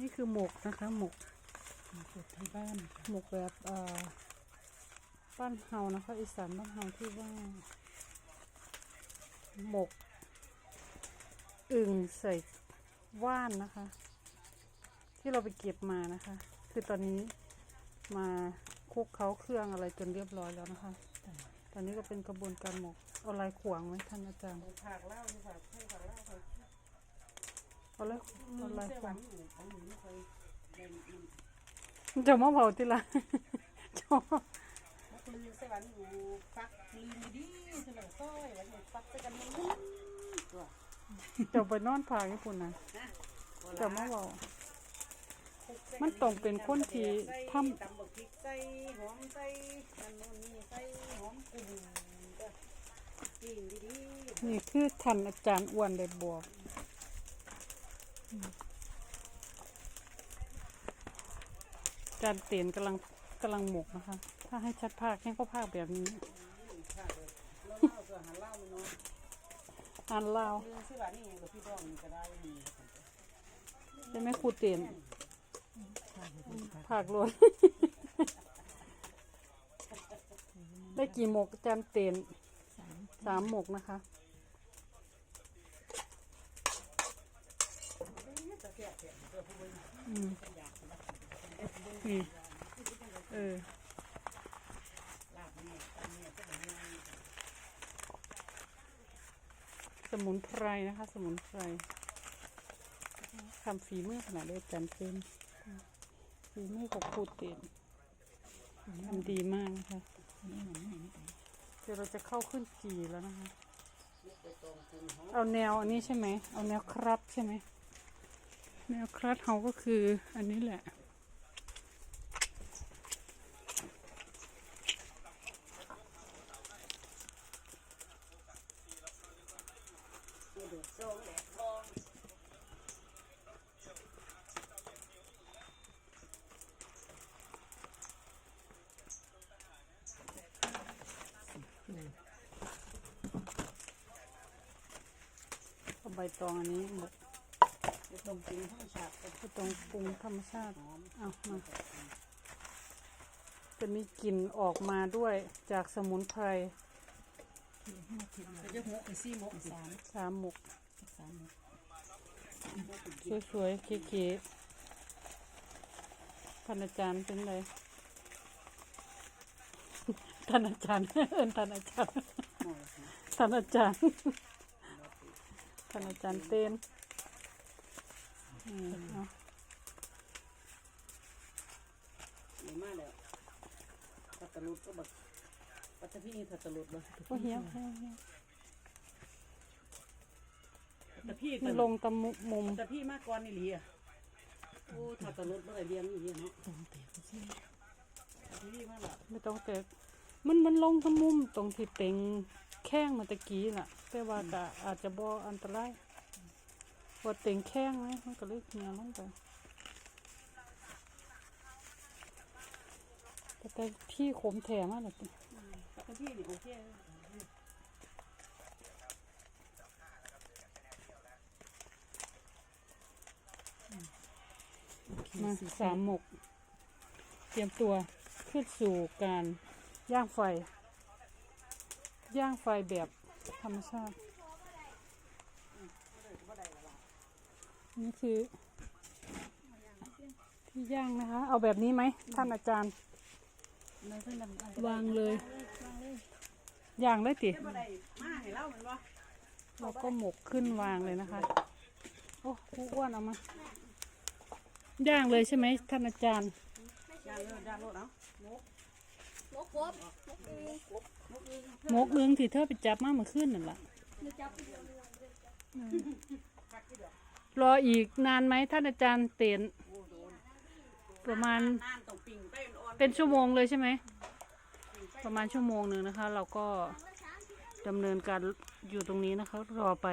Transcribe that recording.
นี่คือหมกนะคะหมกสูตรที่บ้านหมกแบบเอ่อบ้านเฮานะคะอีสานบ้านเฮาที่ว่า หมกอึ่งใส่ว่านนะคะ ที่เราไปเก็บมานะคะ คือตอนนี้มาคลุกเขาเครื่องอะไรจนเรียบร้อยแล้วนะคะ ตอนนี้ก็เป็นกระบวนการหมกเอาอะไรขวางไหมท่านอาจารย์ผักเล่าดีกว่าให้ผักเล่าเขาเอาอะไรเอาอะไรเสื้อขหวาวางนอยู่ของหนูไม่เคยเล่นมันจะมาเผาทีละจะมันคือเสื้อหวานอยู่ฟักลืมดีเสลอซ้อยวันนี้ฟักจะกันมันตัวจะไปนอนผาญี่ปุ่นนะจะมาเผามันต้องเป็นคนที่ทำตำบักพริกใส่หอมใส่นั่นโน่นนี่ใส่หอมกุ้งนี่คือท่านอาจารย์อ้วนได้บอก จารเตียนกำลังกำลังหมกนะคะ ถ้าให้ชัดภาคแค่ก็ภาคแบบนี้ๆค่ะเลยแล้วเล่าก็หาเล่ามันเนาะอ่านลาวลืมเสื้อหวานนี่ไงกับพี่ดองนี่ก็ได้นี่ใช่ไหมครูเตียนภาคล้วนได้กี่หมกอาจารย์เตียนสามหมกนะคะ อืมนี่เออสมุนไพรนะคะ สมุนไพรทำฝีมือขนาดได้จันเป็นฝีมือของครูเต็มทำดีมากนะคะเดี๋ยวเราจะเข้าขึ้นจีแล้วนะคะ เอาแนวอันนี้ใช่ไหม เอาแนวครับใช่ไหม แนวครัดเขาก็คืออันนี้แหละ ใบตองอันนี้หม กจะต้มกินห้องฉากก็ใบตองปรุงธรรมชาติเอามาจะมีกลิ่นออกมาด้วยจากสมุนไพรจะหกไปซี่หมกสามสามหมกสามหมกสวยๆเก๋ๆท่านอาจารย์เป็นไรท่านอาจารย์เอินท่านอาจารย์หน่อยท่านอาจารย์ท่านอาจารย์เต้น อืมเอาดีมากเลยปัตตลุดก็แบบปัตตพี่ปัตตลุดเลยโอ้เหี้ยวเหี้ยวเหี้ยวปัตตพี่มันลงตะมุมุมปัตตพี่มากกว่านี่ลีอะโอ้ปัตตลุดเมื่อไหร่เลี้ยงอยู่เนี่ยเนาะปัตตพี่มากละไม่ต้องแต่มันมันลงตะมุมตรงที่เต็งแข้งเมาตะกี้น่ะ แต่ว่าก็อาจจะบ่อันตราย ว่าเต็งแข้งไหมมันก็เลยเหี่ยวลงไปแต่แต่พี่ขมแถมากเลยพี่นี่โอเคมาสามหมก เตรียมตัวขึ้นสู่การย่างไฟ ย่างไฟแบบธรรมชาติ นี่คือที่ย่างนะคะ เอาแบบนี้ไหมท่านอาจารย์ในเพื่อนดำวางเลย ย่างได้ติเมื่อไหร่มาให้เล่ามันวะเราก็หมกขึ้นวางเลยนะคะ โอ้ครูอ้วนเอามา ย่างเลยใช่ไหมท่านอาจารย์ ย่างเลยย่างรถเอามกบมกอึงหมกเอื้องที่เธอไปจับมาเมื่อคืนนั่นแหละนึกจับ รออีกนานไหมท่านอาจารย์เตียนประมาณเป็นชั่วโมงเลยใช่ไหม ประมาณชั่วโมงหนึ่งนะคะ เราก็ดำเนินการอยู่ตรงนี้นะคะ รอไป